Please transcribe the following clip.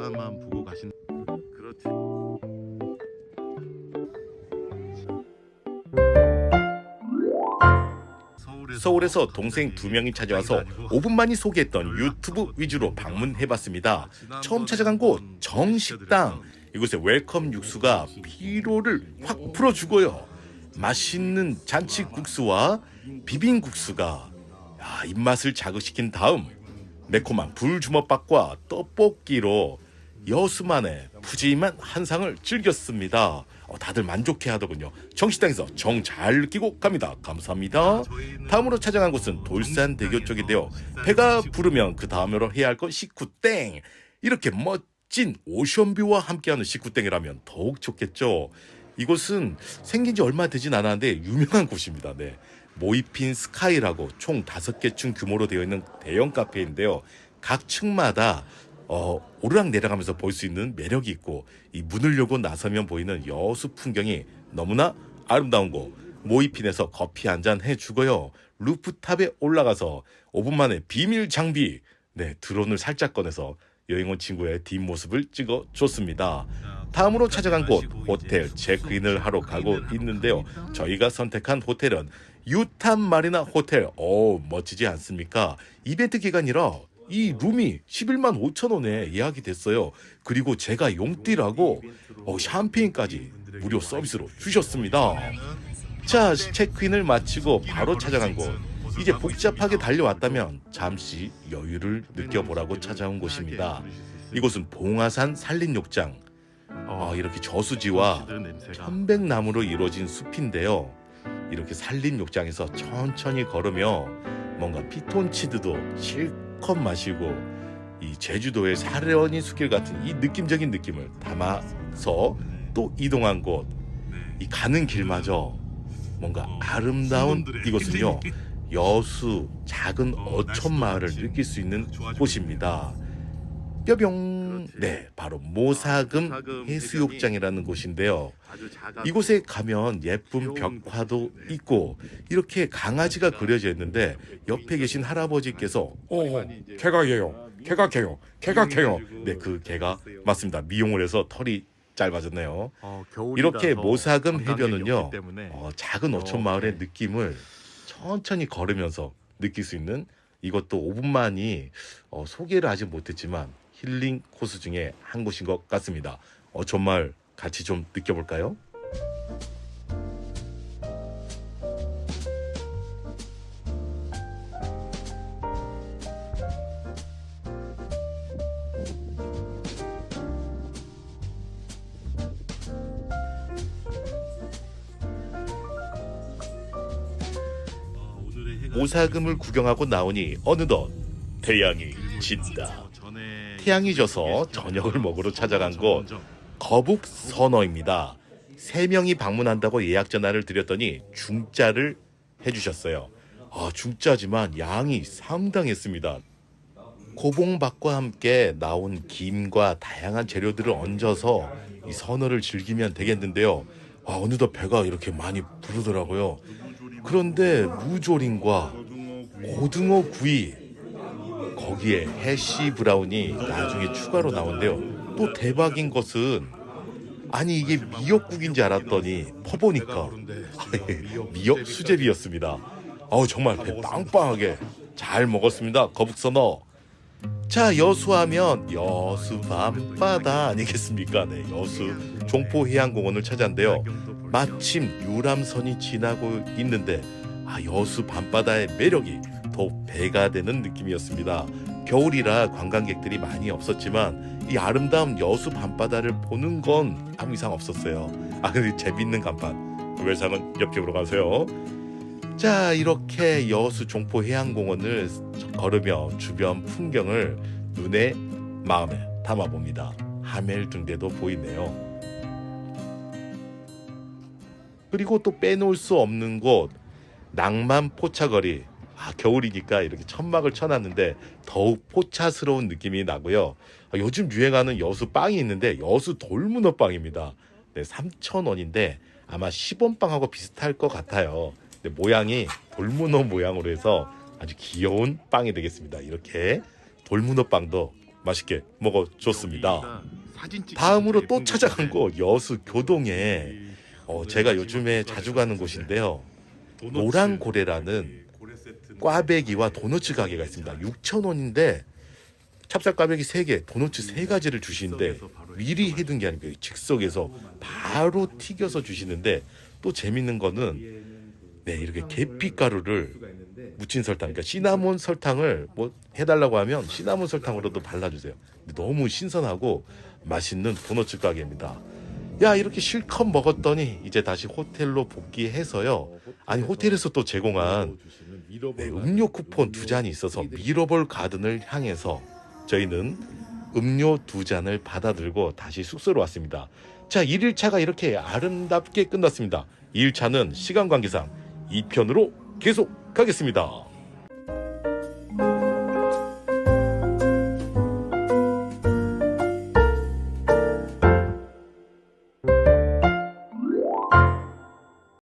만 보고 가신 그렇지. 서울에서 동생 두 명이 찾아와서 5분 만이 소개했던 유튜브 위주로 방문해봤습니다. 처음 찾아간 곳 정식당 이곳의 웰컴 육수가 피로를 확 풀어주고요. 맛있는 잔치국수와 비빔국수가 야, 입맛을 자극시킨 다음 매콤한 불주먹밥과 떡볶이로 여수만의 푸짐한 한상을 즐겼습니다. 어, 다들 만족해 하더군요. 정식당에서 정 잘 느끼고 갑니다. 감사합니다. 다음으로 찾아간 곳은 돌산대교 쪽인데요. 배가 부르면 그 다음으로 해야 할 건 식구땡. 이렇게 멋진 오션뷰와 함께하는 식구땡이라면 더욱 좋겠죠. 이곳은 생긴 지 얼마 되진 않았는데 유명한 곳입니다. 네. 모이핀 스카이라고 총 다섯 개 층 규모로 되어 있는 대형 카페인데요. 각 층마다 어, 오르락 내려가면서 볼 수 있는 매력이 있고 이 문을 열고 나서면 보이는 여수 풍경이 너무나 아름다운 곳. 모이핀에서 커피 한 잔 해주고요. 루프탑에 올라가서 5분 만에 비밀 장비, 네 드론을 살짝 꺼내서 여행 온 친구의 뒷모습을 찍어 줬습니다. 다음으로 찾아간 곳 호텔 체크인을 하러 가고 있는데요. 저희가 선택한 호텔은 유탄 마리나 호텔. 오 멋지지 않습니까? 이벤트 기간이라 이 룸이 11만 5천 원에 예약이 됐어요. 그리고 제가 용띠라고 어, 샴페인까지 무료 서비스로 주셨습니다. 자 체크인을 마치고 바로 찾아간 곳. 이제 복잡하게 달려왔다면 잠시 여유를 느껴보라고 찾아온 곳입니다. 이곳은 봉화산 산림욕장. 아, 이렇게 저수지와 편백나무로 이루어진 숲인데요. 이렇게 산림욕장에서 천천히 걸으며 뭔가 피톤치드도 실컷 마시고 이 제주도의 사려니 숲길 같은 이 느낌적인 느낌을 담아서 또 이동한 곳. 이 가는 길마저 뭔가 아름다운 이곳은요. 여수 작은 어촌 마을을 느낄 수 있는 곳입니다. 뼈병 네 바로 모사금 해수욕장이라는 곳인데요. 이곳에 가면 예쁜 벽화도 있고 이렇게 강아지가 그려져 있는데 옆에 계신 할아버지께서 어 개가 개요. 개가 개요. 개가 개요 네 그 개가 맞습니다. 미용을 해서 털이 짧아졌네요. 이렇게 모사금 해변은요 어, 작은 어촌 마을의 느낌을 천천히 걸으면서 느낄 수 있는 이것도 5분만이 어, 소개를 아직 못했지만 힐링 코스 중에 한 곳인 것 같습니다. 어촌 마을 같이 좀 느껴볼까요? 모사금을 구경하고 나오니 어느덧 태양이 진다. 태양이 져서 저녁을 먹으러 찾아간 곳 거북 선어입니다. 세 명이 방문한다고 예약 전화를 드렸더니 중짜를 해주셨어요. 아 중짜지만 양이 상당했습니다. 고봉밥과 함께 나온 김과 다양한 재료들을 얹어서 이 선어를 즐기면 되겠는데요. 아, 어느덧 배가 이렇게 많이 부르더라고요. 그런데 무조림과 고등어 구이 거기에 해시 브라운이 나중에 추가로 나온대요. 또 대박인 것은 아니 이게 미역국인지 알았더니 퍼보니까 미역 수제비였습니다. 어우 정말 배 빵빵하게 잘 먹었습니다. 거북선어. 자 여수하면 여수 밤바다 아니겠습니까? 네 여수 종포해양공원을 찾았는데요. 마침 유람선이 지나고 있는데 아 여수 밤바다의 매력이 더욱 배가 되는 느낌이었습니다. 겨울이라 관광객들이 많이 없었지만 이 아름다운 여수 밤바다를 보는 건 아무 이상 없었어요. 아 근데 재밌는 간판 외상은 옆집으로 가세요. 자 이렇게 여수 종포 해양공원을 걸으며 주변 풍경을 눈에 마음에 담아봅니다. 하멜 등대도 보이네요. 그리고 또 빼놓을 수 없는 곳 낭만 포차거리. 아 겨울이니까 이렇게 천막을 쳐놨는데 더욱 포차스러운 느낌이 나고요. 아, 요즘 유행하는 여수 빵이 있는데 여수 돌문어 빵입니다. 네, 3,000원인데 아마 10원 빵하고 비슷할 것 같아요. 근데 모양이 돌문어 모양으로 해서 아주 귀여운 빵이 되겠습니다. 이렇게 돌문어 빵도 맛있게 먹어줬습니다. 다음으로 또 찾아간 거 여수 교동에 이 어, 제가 요즘에 자주 가는 곳인데요. 세트인데 꽈배기와 도너츠 가게가 있습니다. 6,000원인데 찹쌀 꽈배기 3개, 도너츠 3가지를 주시는데 미리 해둔 게 아니고 즉석에서 바로 튀겨서 주시는데 또 재밌는 거는 네 이렇게 계피가루를 묻힌 설탕, 그러니까 시나몬 설탕을 뭐 해달라고 하면 시나몬 설탕으로도 발라주세요. 너무 신선하고 맛있는 도너츠 가게입니다. 야 이렇게 실컷 먹었더니 이제 다시 호텔로 복귀해서요. 아니 호텔에서 또 제공한 네, 음료 쿠폰 두 잔이 있어서 미러볼 가든을 향해서 저희는 음료 두 잔을 받아들고 다시 숙소로 왔습니다. 자, 1일차가 이렇게 아름답게 끝났습니다. 2일차는 시간 관계상 2편으로 계속 가겠습니다.